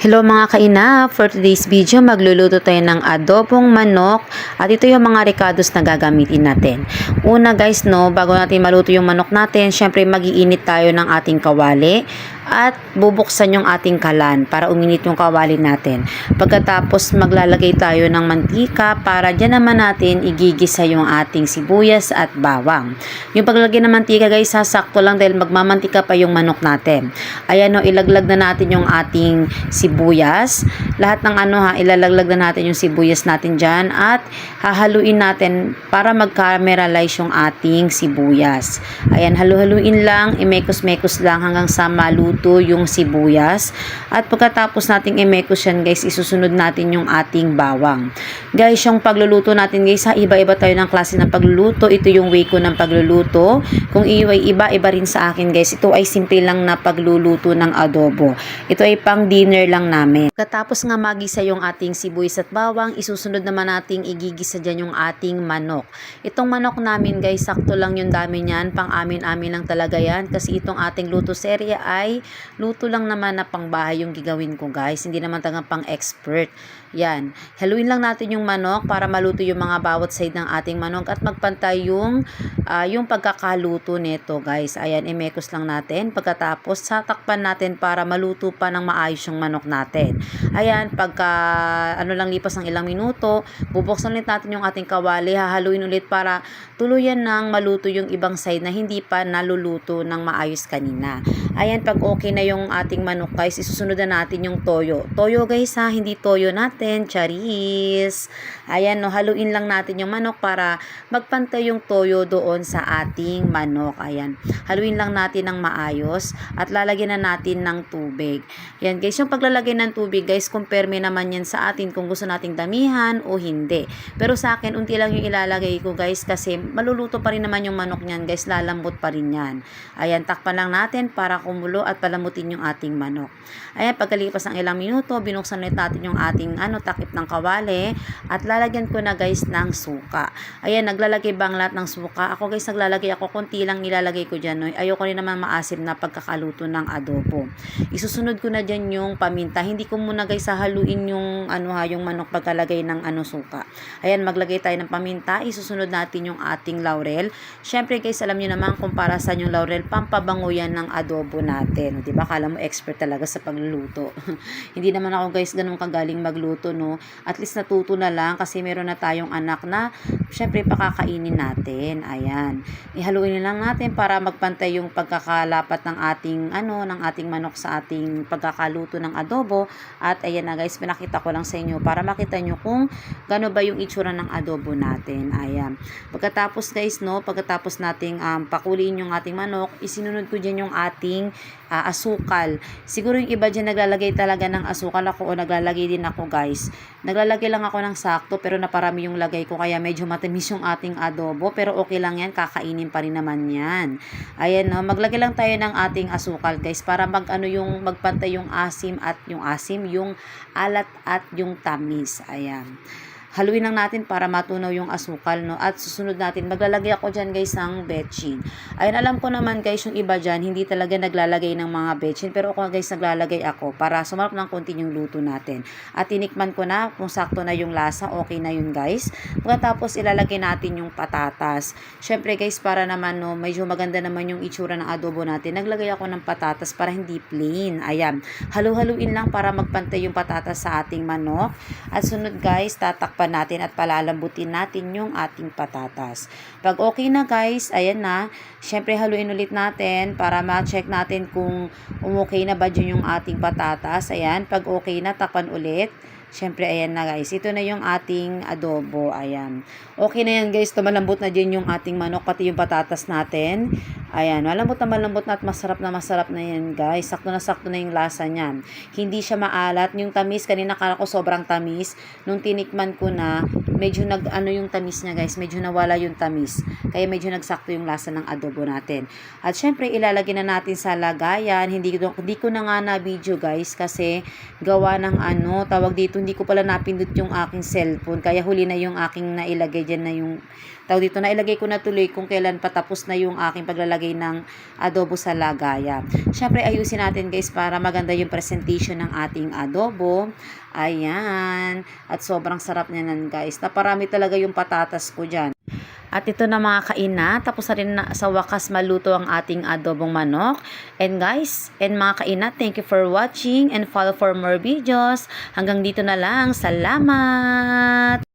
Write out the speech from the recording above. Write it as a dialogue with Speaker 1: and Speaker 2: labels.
Speaker 1: Hello mga kaina, for today's video magluluto tayo ng adobong manok at ito yung mga ricados na gagamitin natin. Una guys no, bago natin maluto yung manok natin, syempre magiinit tayo ng ating kawali at bubuksan yung ating kalan para uminit yung kawali natin. Pagkatapos maglalagay tayo ng mantika para dyan naman natin igigisa yung ating sibuyas at bawang. Yung paglalagay ng mantika guys, sasakto lang dahil magmamantika pa yung manok natin. Ayan o, ilaglag na natin yung ating sibuyas. Lahat ng ano ha, ilalaglag na natin yung sibuyas natin dyan at hahaluin natin para mag-caramelize yung ating sibuyas. Ayan, halu-haluin lang, imekos-mekos lang hanggang sa maluto yung sibuyas. At pagkatapos nating imekos yan guys, isusunod natin yung ating bawang. Guys, yung pagluluto natin guys, ha, iba-iba tayo ng klase ng pagluluto. Ito yung way ko ng pagluluto. Kung iway iba, rin sa akin guys. Ito ay simple lang na pagluluto ng adobo. Ito ay pang dinner lang namin. Katapos nga magisa yung ating sibuyas at bawang, isusunod naman nating igigisa dyan yung ating manok. Itong manok namin guys, sakto lang yung dami niyan, pang amin-amin lang talaga yan. Kasi itong ating luto serye ay luto lang naman na pang bahay yung gigawin ko guys. Hindi naman tagang pang expert. Yan. Haluin lang natin yung manok para maluto yung mga bawat side ng ating manok at magpantay yung, ah, yung pagkakaluto nito guys. Ayan, imekos lang natin. Pagkatapos, satakpan natin para maluto pa ng maayos yung manok natin. Ayan, pagka ano lang lipas ng ilang minuto, bubuksan ulit natin yung ating kawali, hahaluin ulit para tuluyan ng maluto yung ibang side na hindi pa naluluto ng maayos kanina. Ayan, pag okay na yung ating manok guys, isusunod na natin yung toyo. Toyo guys ha, hindi toyo natin, charis. Ayan, no, haluin lang natin yung manok para magpantay yung toyo doon sa ating manok. Ayan, haluin lang natin ng maayos at lalagyan na natin ng tubig. Yan guys, yung paglalagay ng tubig guys, compare naman yan sa atin kung gusto nating damihan o hindi. Pero sa akin, unti lang yung ilalagay ko guys kasi maluluto pa rin naman yung manok niyan guys, lalambot pa rin yan. Ayan, takpan lang natin para kumulo at palamutin yung ating manok. Ayan, pagkalipas ng ilang minuto, binuksan natin yung ating ano, takip ng kawali at lalagyan ko na guys ng suka. Ayan, naglalagay bang lahat ng suka? Ako guys, naglalagay ako, konti lang nilalagay ko dyan. No? Ayoko rin naman maasim na pagkakaluto ng adobo. Isusunod ko na dyan yung paminta. Hindi ko muna guys hahaluin yung ano ha, yung manok pagkalagay ng ano suka. Ayan, maglagay tayo ng paminta. Isusunod natin yung ating laurel. Syempre guys, alam niyo naman kung para sa yung laurel, pampabango yan ng adobo natin. 'Di ba? Kala mo expert talaga sa pagluluto. Hindi naman ako guys ganun kagaling magluto, no. At least natuto na lang kasi meron na tayong anak na syempre pakakainin natin. Ayan. Ihaluin na lang natin para magpantay yung pagkakalapat ng ating ano, ng ating manok sa ating pagkakaluto ng adobo. At ayan na guys, pinakita ko lang sa inyo para makita nyo kung gano ba yung itsura ng adobo natin. Ayan. Pagkatapos guys, no, pagkatapos nating um, pakuliin yung ating manok, isinunod ko dyan yung ating ah, asukal. Siguro yung iba dyan naglalagay talaga ng asukal ako o naglalagay din ako guys. Naglalagay lang ako ng sakto pero naparami yung lagay ko kaya medyo matamis yung ating adobo pero okay lang yan, kakainin pa rin naman yan. Ayan no, maglagay lang tayo ng ating asukal guys para mag ano yung magpantay yung asim at yung asim, yung alat at yung tamis. Ayan haluin lang natin para matunaw yung asukal, no? At susunod natin, maglalagay ako dyan, guys, ng betchin. Ayun, alam ko naman, guys, yung iba dyan, hindi talaga naglalagay ng mga betchin. Pero ako, guys, naglalagay ako para sumarap ng konti yung luto natin. At tinikman ko na kung sakto na yung lasa, okay na yun, guys. Pagkatapos, ilalagay natin yung patatas. Syempre, guys, para naman, no, medyo maganda naman yung itsura ng adobo natin. Naglagay ako ng patatas para hindi plain. Ayan. Halu-haluin lang para magpantay yung patatas sa ating manok. At sunod, guys, tatak pa natin at palalambutin natin yung ating patatas. Pag okay na guys, ayan na, syempre haluin ulit natin para ma-check natin kung umokay na ba dyan yung ating patatas. Ayan, pag okay na, takpan ulit. Siyempre, ayan na guys. Ito na yung ating adobo. Ayan. Okay na yan guys. Tumalambot na din yung ating manok, pati yung patatas natin. Ayan. Malambot na malambot na at masarap na masarap na yan guys. Sakto na sakto na yung lasa niyan. Hindi siya maalat. Yung tamis, kanina kala ko sobrang tamis. Nung tinikman ko na, medyo nag ano yung tamis niya guys, medyo nawala yung tamis. Kaya medyo nagsakto yung lasa ng adobo natin. At syempre ilalagay na natin sa lagayan. Hindi ko hindi ko na nga na video guys kasi gawa ng ano, tawag dito hindi ko pala napindot yung aking cellphone. Kaya huli na yung aking nailagay diyan na yung tawag dito nailagay ko na tuloy kung kailan patapos na yung aking paglalagay ng adobo sa lagayan. Syempre ayusin natin guys para maganda yung presentation ng ating adobo. Ayan. At sobrang sarap niya nan guys. Naparami talaga yung patatas ko dyan. At ito na mga kaina, tapos na rin na, sa wakas maluto ang ating adobong manok. And guys, and mga kaina, thank you for watching and follow for more videos. Hanggang dito na lang. Salamat!